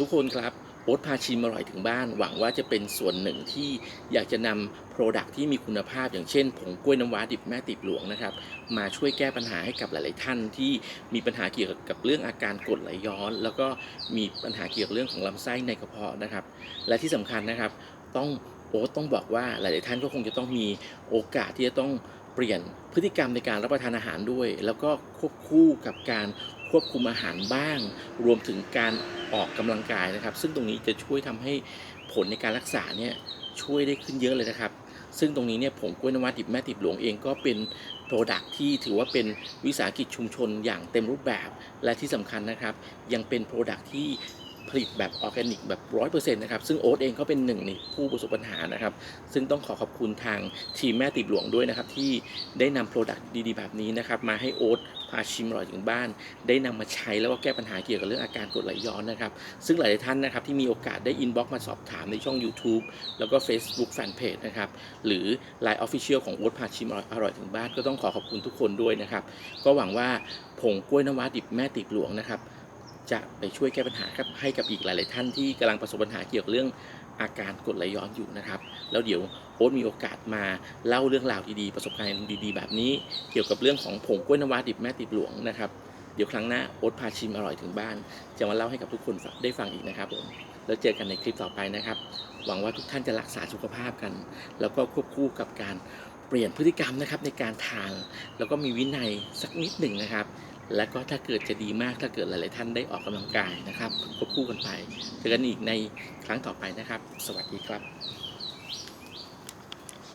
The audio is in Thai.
ทุกคนครับโอ๊ตพาชิมอร่อยถึงบ้าน หวังว่าจะเป็นส่วนหนึ่งที่อยากจะนำโปรดักที่มีคุณภาพ อย่างเช่น ผงกล้วยน้ำว้าดิบแม่ติบหลวงนะครับ มาช่วยแก้ปัญหาให้กับหลาย ๆ ท่านที่มีปัญหาเกี่ยวกับเรื่องอาการกรดไหลย้อน แล้วก็มีปัญหาเกี่ยวกับเรื่องของลำไส้ในกระเพาะนะครับ และที่สำคัญนะครับ ต้องโอ๊ตต้องบอกว่าหลาย ๆ ท่านก็คงจะต้องมีโอกาสที่จะต้องเปลี่ยนพฤติกรรมในการรับประทานอาหารด้วย แล้วก็ควบคู่กับการ ควบคุมอาหารบ้าง รวมถึงการออกกำลังกายนะครับ ซึ่งตรงนี้จะช่วยทำให้ผลในการรักษาเนี่ยช่วยได้ขึ้นเยอะเลยนะครับ ซึ่งตรงนี้เนี่ยผงกล้วยน้ำว้าดิบแม่ติบหลวงเองก็เป็นโปรดักที่ถือว่าเป็นวิสาหกิจชุมชนอย่างเต็มรูปแบบ และที่สำคัญนะครับ ยังเป็นโปรดักที่ ผลิตแบบออร์แกนิกแบบร้อยเปอร์เซ็นต์นะครับซึ่งโอ๊ตเองก็เป็นหนึ่งในผู้ประสบปัญหานะครับ ซึ่งต้องขอขอบคุณทางทีมแม่ติบหลวงด้วยนะครับ ที่ได้นำโปรดักต์ดีๆ แบบนี้นะครับ มาให้โอ๊ตพาชิมอร่อยถึงบ้าน ได้นำมาใช้แล้วก็แก้ปัญหาเกี่ยวกับเรื่องอาการกรดไหลย้อนนะครับ ซึ่งหลายท่านนะครับที่มีโอกาสได้อินบ็อกซ์มาสอบถามในช่อง YouTube แล้วก็ Facebook Fanpage นะครับ หรือ Line Official ของโอ๊ตพาชิมอร่อยอร่อยถึงบ้านก็ต้องขอขอบคุณทุกคนด้วยนะครับ ก็หวังว่าผงกล้วยน้ำว้าดิบแม่ติบหลวงนะครับ จะไปช่วยแก้ปัญหาครับให้กับอีกหลาย ๆ ท่านที่กำลังประสบปัญหาเกี่ยวกับเรื่องอาการกดไหลย้อนอยู่นะครับ แล้วเดี๋ยวโอ๊ตมีโอกาสมาเล่าเรื่องราวดี ๆ ประสบการณ์ดี ๆ แบบนี้ เกี่ยวกับเรื่องของผงกล้วยน้ำว้าดิบแม่ติบหลวงนะครับเดี๋ยวครั้งหน้าโอ๊ตพาชิมอร่อยถึงบ้าน จะมาเล่าให้กับทุกคนได้ฟังอีกนะครับผมแล้วเจอกันในคลิปต่อไปนะครับ หวังว่าทุกท่านจะรักษาสุขภาพกัน แล้วก็ควบคู่กับการเปลี่ยนพฤติกรรมนะครับในการทาน แล้วก็มีวินัยสักนิดหนึ่งนะครับ และก็ถ้าเกิดจะดีมากถ้าเกิดหลาย ๆ ท่านได้ออกกำลังกายนะครับควบคู่กันไปเจอกันอีกในครั้งต่อไปนะครับ สวัสดีครับ